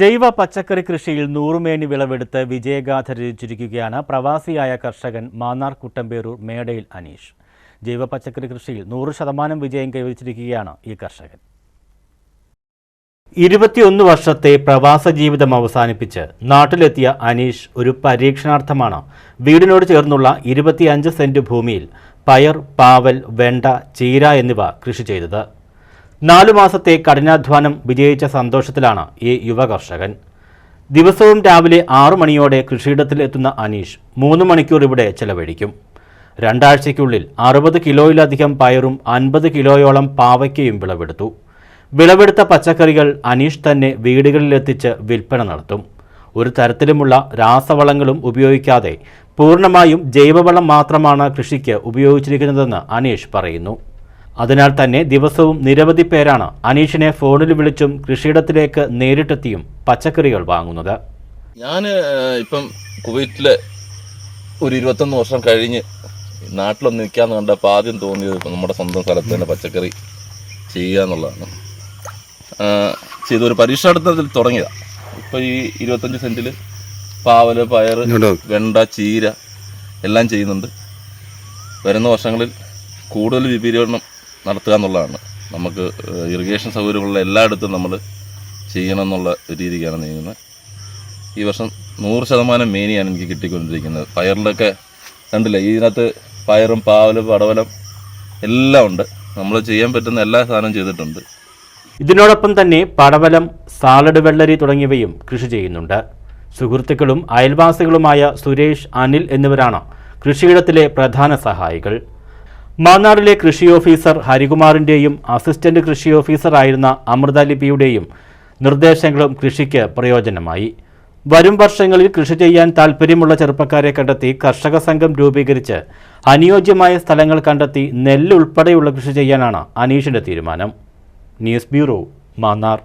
ജൈവ പച്ചക്കറി കൃഷിയിൽ നൂറുമേനി വിളവെടുത്ത് വിജയഗാഥ രചിച്ചിരിക്കുകയാണ് പ്രവാസിയായ കർഷകൻ മാന്നാർ കുട്ടമ്പേരൂർ മേടയിൽ അനീഷ്. ജൈവ പച്ചക്കറി കൃഷിയിൽ നൂറ് ശതമാനം വിജയം കൈവരിച്ചിരിക്കുകയാണ് ഈ കർഷകൻ. ഇരുപത്തിയൊന്ന് വർഷത്തെ പ്രവാസ ജീവിതം അവസാനിപ്പിച്ച് നാട്ടിലെത്തിയ അനീഷ് ഒരു പരീക്ഷണാർത്ഥമാണ് വീടിനോട് ചേർന്നുള്ള ഇരുപത്തിയഞ്ച് സെന്റ് ഭൂമിയിൽ പയർ പാവൽ വെണ്ട ചീര എന്നിവ കൃഷി ചെയ്തത്. നാലു മാസത്തെ കഠിനാധ്വാനം വിജയിച്ച സന്തോഷത്തിലാണ് ഈ യുവ കർഷകൻ ദിവസവും രാവിലെ ആറു മണിയോടെ കൃഷിയിടത്തിൽ എത്തുന്ന അനീഷ് മൂന്ന് മണിക്കൂർ ഇവിടെ ചെലവഴിക്കും. രണ്ടാഴ്ചയ്ക്കുള്ളിൽ അറുപത് കിലോയിലധികം പയറും അൻപത് കിലോയോളം പാവയ്ക്കയും വിളവെടുത്തു. വിളവെടുത്ത പച്ചക്കറികൾ അനീഷ് തന്നെ വീടുകളിലെത്തിച്ച് വിൽപ്പന നടത്തും. ഒരു തരത്തിലുമുള്ള രാസവളങ്ങളും ഉപയോഗിക്കാതെ പൂർണമായും ജൈവവളം മാത്രമാണ് കൃഷിക്ക് ഉപയോഗിച്ചിരിക്കുന്നതെന്ന് അനീഷ് പറയുന്നു. അതിനാൽ തന്നെ ദിവസവും നിരവധി പേരാണ് അനീഷിനെ ഫോണിൽ വിളിച്ചും കൃഷിയിടത്തിലേക്ക് നേരിട്ടെത്തിയും പച്ചക്കറികൾ വാങ്ങുന്നത്. ഞാൻ ഇപ്പം കുവൈറ്റിൽ ഒരു ഇരുപത്തൊന്ന് വർഷം കഴിഞ്ഞ് നാട്ടിലൊന്ന് നിൽക്കാന്ന് കണ്ടപ്പോൾ ആദ്യം തോന്നിയത് ഇപ്പം നമ്മുടെ സ്വന്തം സ്ഥലത്ത് തന്നെ പച്ചക്കറി ചെയ്യുക എന്നുള്ളതാണ്. ചെയ്തൊരു പരീക്ഷണത്തിൽ തുടങ്ങിയതാണ് ഇപ്പോൾ ഈ ഇരുപത്തഞ്ച് സെന്റിൽ പാവൽ പയർ വെണ്ട ചീര എല്ലാം ചെയ്യുന്നുണ്ട്. വരുന്ന വർഷങ്ങളിൽ കൂടുതൽ വിപുലീകരണം നടത്തുക എന്നുള്ളതാണ്. നമുക്ക് ഇറിഗേഷൻ സൗകര്യമുള്ള എല്ലായിടത്തും നമ്മൾ ചെയ്യണം എന്നുള്ള രീതിക്കാണ് നീങ്ങുന്നത്. ഈ വർഷം നൂറ് ശതമാനം മേനിയാണ് എനിക്ക് കിട്ടിക്കൊണ്ടിരിക്കുന്നത്. പയറിലൊക്കെ കണ്ടില്ല ഇതിനകത്ത് പയറും പാവലും പടവലം എല്ലാം ഉണ്ട്. നമ്മൾ ചെയ്യാൻ പറ്റുന്ന എല്ലാ സാധനവും ചെയ്തിട്ടുണ്ട്. ഇതിനോടൊപ്പം തന്നെ പടവലം സാലഡ് വെള്ളരി തുടങ്ങിയവയും കൃഷി ചെയ്യുന്നുണ്ട്. സുഹൃത്തുക്കളും അയൽവാസികളുമായ സുരേഷ് അനിൽ എന്നിവരാണ് കൃഷിയിടത്തിലെ പ്രധാന സഹായികൾ. മാന്നാറിലെ കൃഷി ഓഫീസർ ഹരികുമാറിന്റെയും അസിസ്റ്റന്റ് കൃഷി ഓഫീസറായിരുന്ന അമൃത ലിപിയുടെയും നിർദ്ദേശങ്ങളും കൃഷിക്ക് പ്രയോജനമായി. വരും വർഷങ്ങളിൽ കൃഷി ചെയ്യാൻ താൽപ്പര്യമുള്ള ചെറുപ്പക്കാരെ കണ്ടെത്തി കർഷക സംഘം രൂപീകരിച്ച് അനുയോജ്യമായ സ്ഥലങ്ങൾ കണ്ടെത്തി നെല്ല് ഉൾപ്പെടെയുള്ള കൃഷി ചെയ്യാനാണ് അനീഷിന്റെ തീരുമാനം. News bureau Mannar.